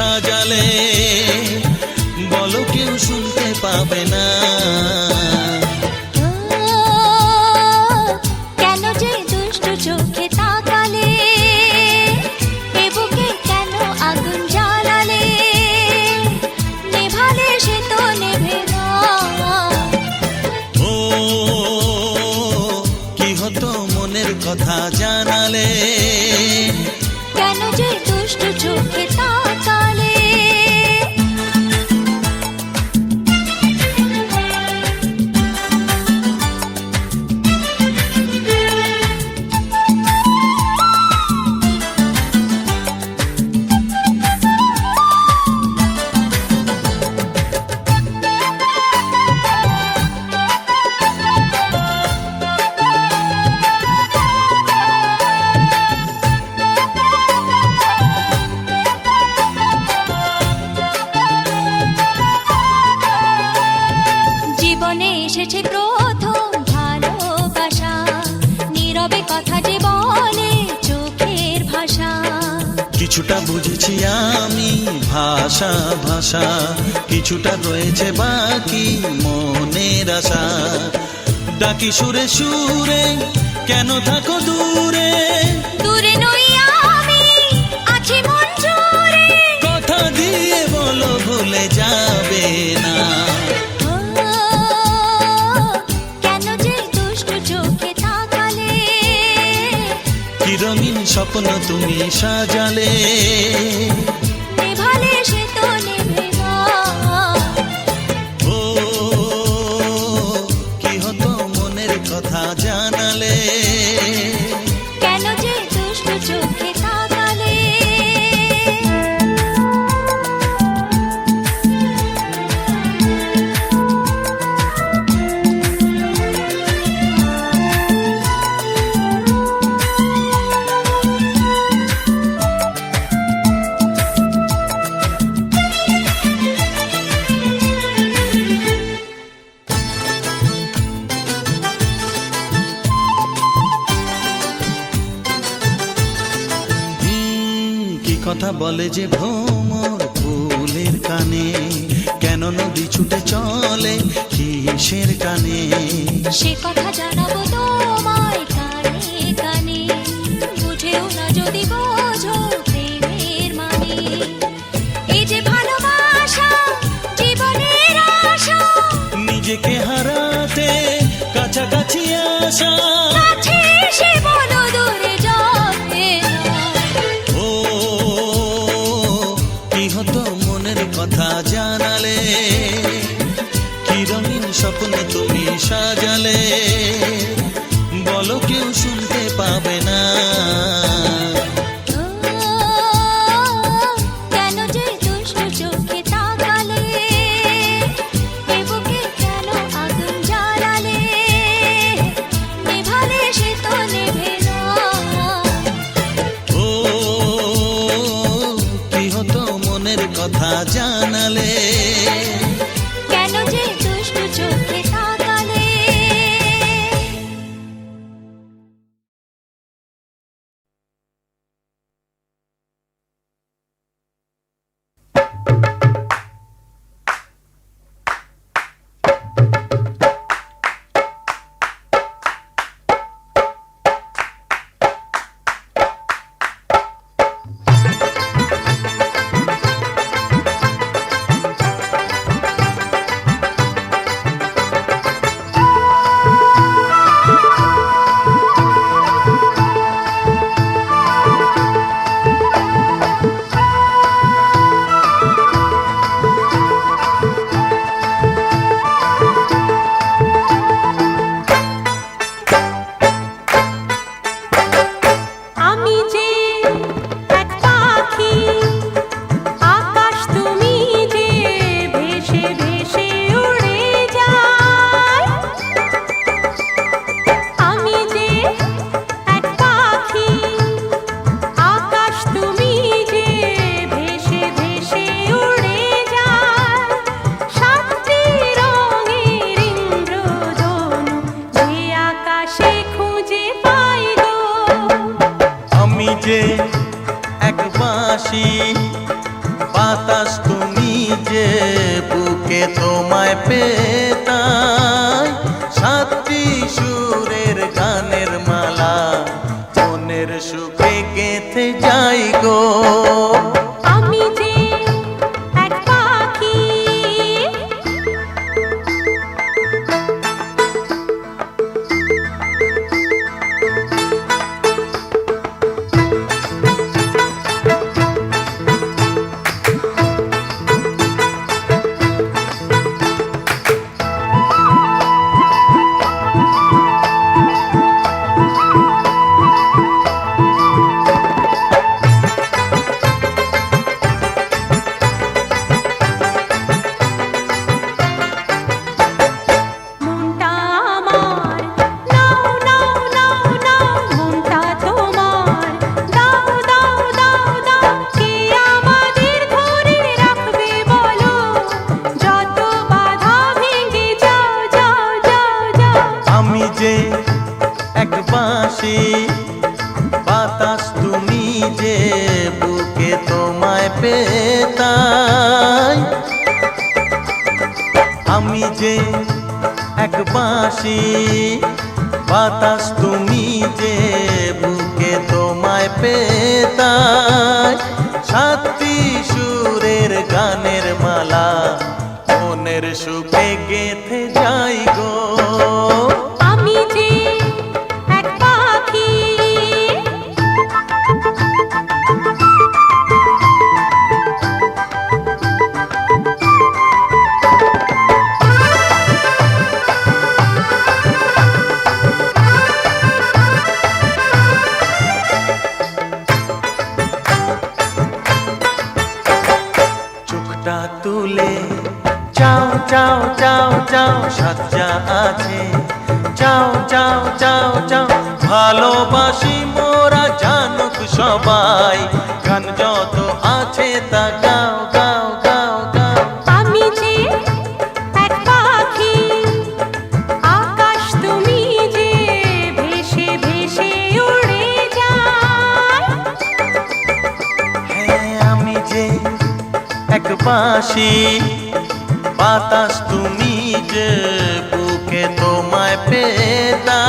সাজালে বলো কেউ শুনতে পাবে না। কিছুটা বুঝেছি আমি ভাষা ভাষা। কিছুটা রয়েছে বাকি মনের আশা। ডাকি সুরে সুরে কেন থাকো দূরে? দূরে নই আমি আছি মন কথা দিয়ে বলো ভুলে যাবে রঙিন স্বপ্ন তুমি সাজালে। বলে যে ভ্রমর ফুলের কানে কেন নদী ছুটে চলে কিসের কানে? সে কথা জানাব তোমায় কানে কানে বুঝেও না যদি বোঝো প্রেমের মানে। এই যে ভালোবাসা জীবনের আশা। নিজেকে হারাতে কাছাকাছি আসা তোমায় পেয়ে matas ভালোবাসি মোরা জানুক সবাই। গান যত আছে তা গাও গাও গাও গাও। আমি যে এক পাখি আকাশ তুমি যে ভেসে ভেসে উড়ে যায়। হ্যাঁ আমি যে এক পাশি বাতাস তুমি যে বুকে তোমায় পেতা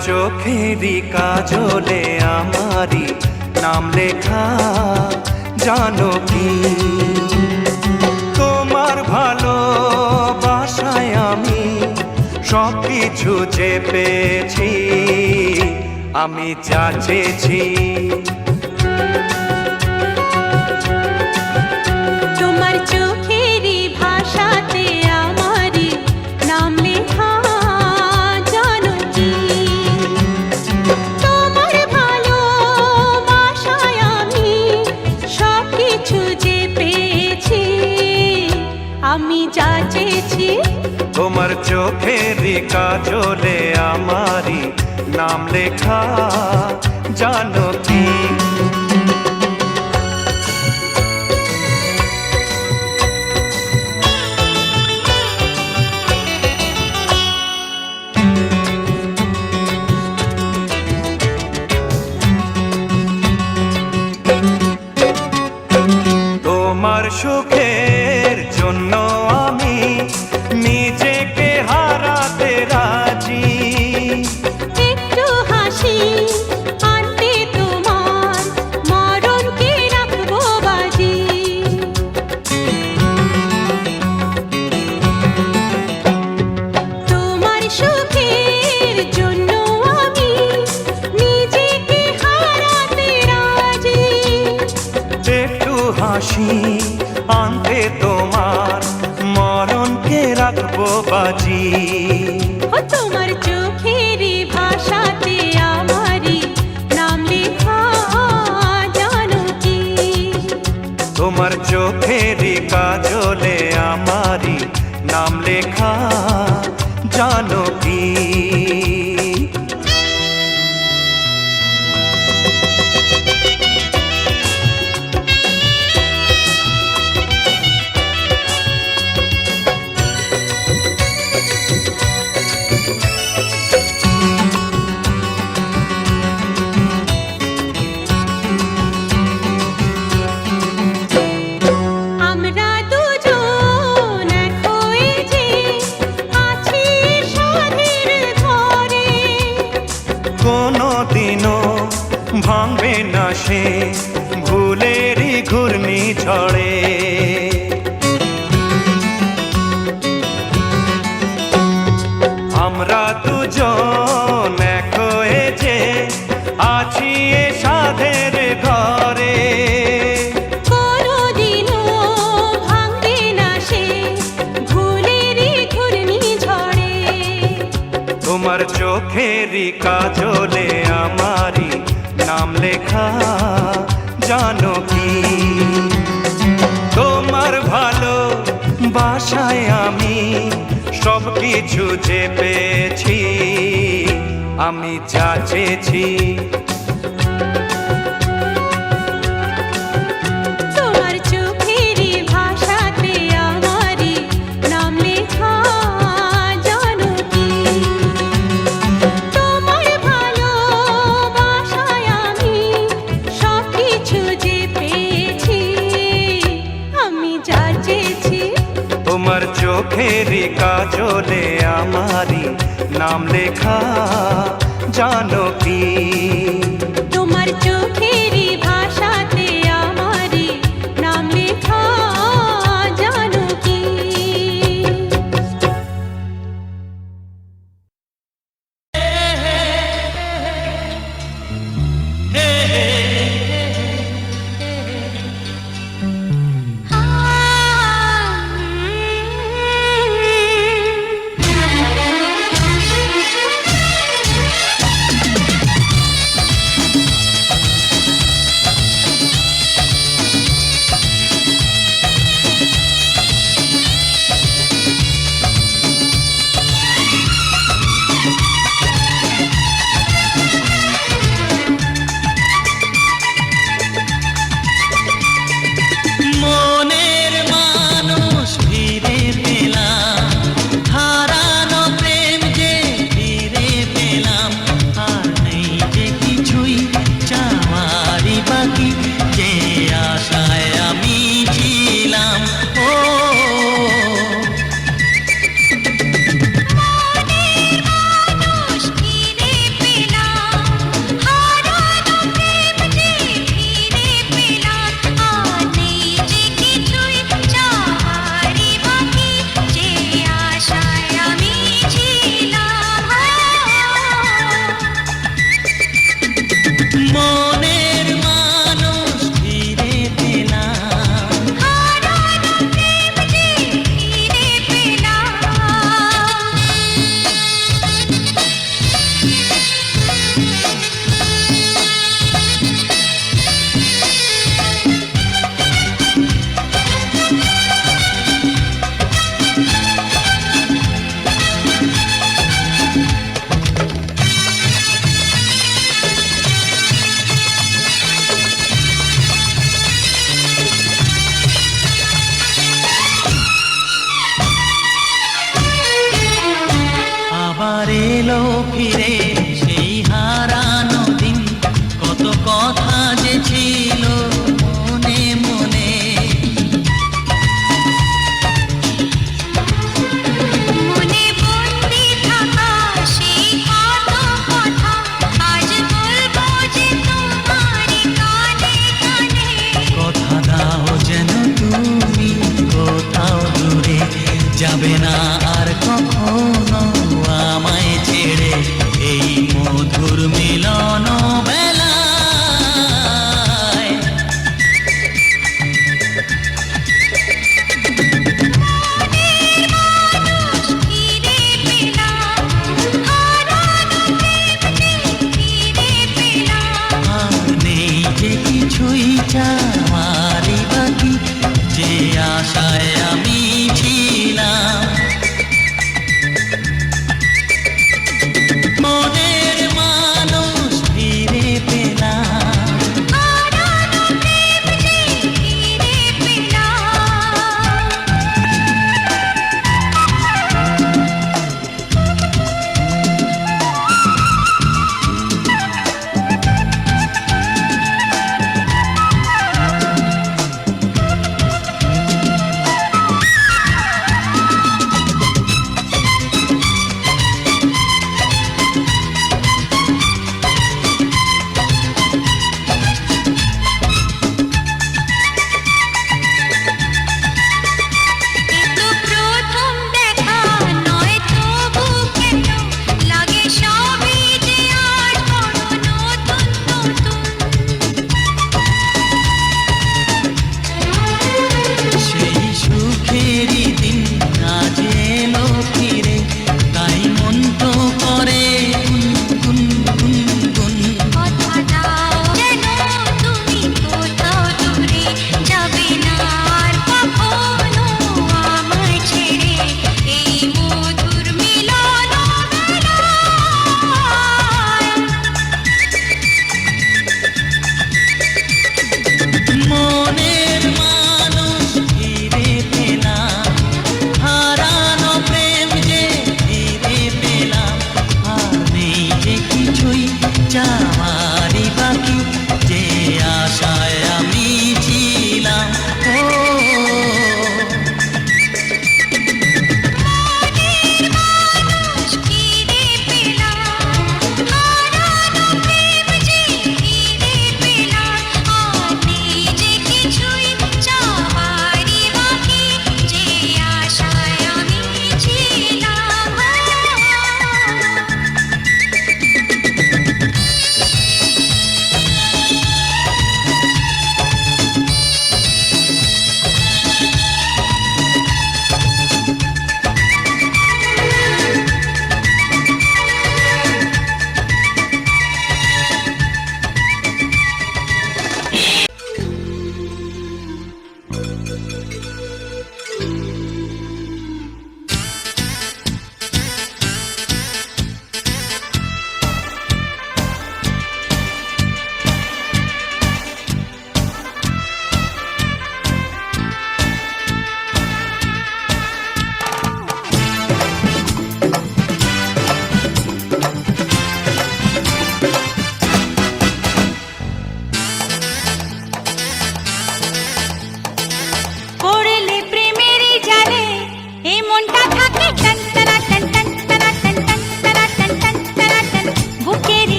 চোখেরই কাজলে আমারি নাম লেখা, জানো কি? তোমার ভালো বাসায় আমি সব কিছু চেপেছি, আমি চাচেছি। চেয়েছি তোমার চোখের কাজলে আমারি নাম লেখা জানো কি? তোমার সুখে বাজি। ও তোমার চোখের ভাষাতে আমারি নাম লেখা জানো কি? তোমার চোখের কাজলে আমারি নাম লেখা জানো ব্যথা জানো কি? তোমার ভালো বাসায় আমি সব কিছু যে পেয়েছি আমি চাচেছি চোখেরই কাজলে আমারি নাম লেখা জানো কি? তোমার চোখ এলো ফিরে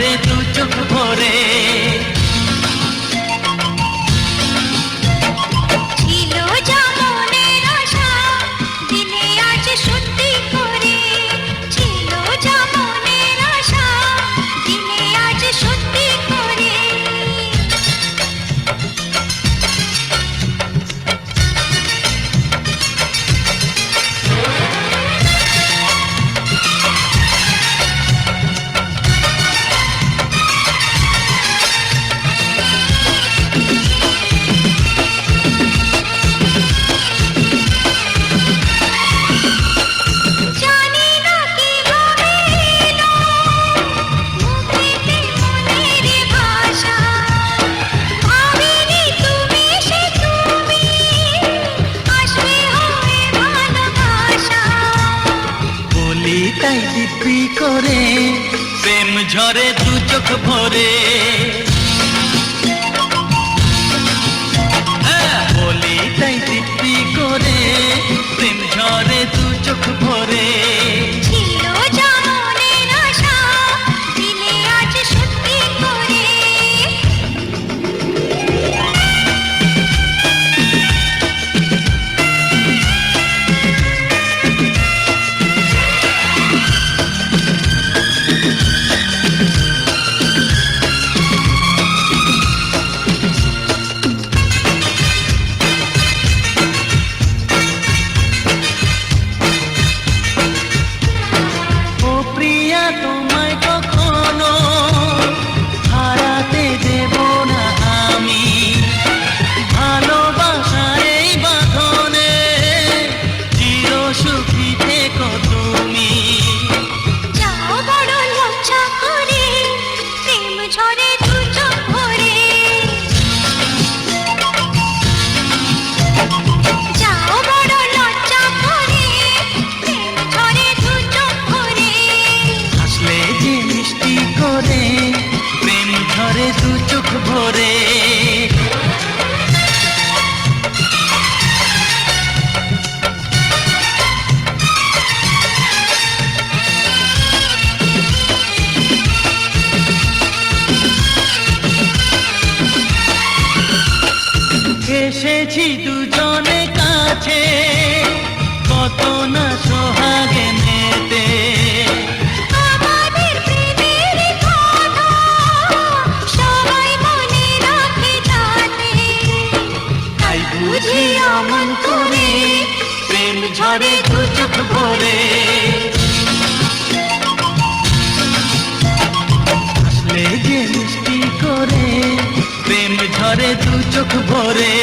ভরে দু চোখ ভরে ঝরে দু চোখ ভরে পেয়েছি দুজনে কাছে। কত না সোহাগে নেতে বুঝি অমন করে প্রেম ঝরে দু চোখ ভরে। চোখ ভরে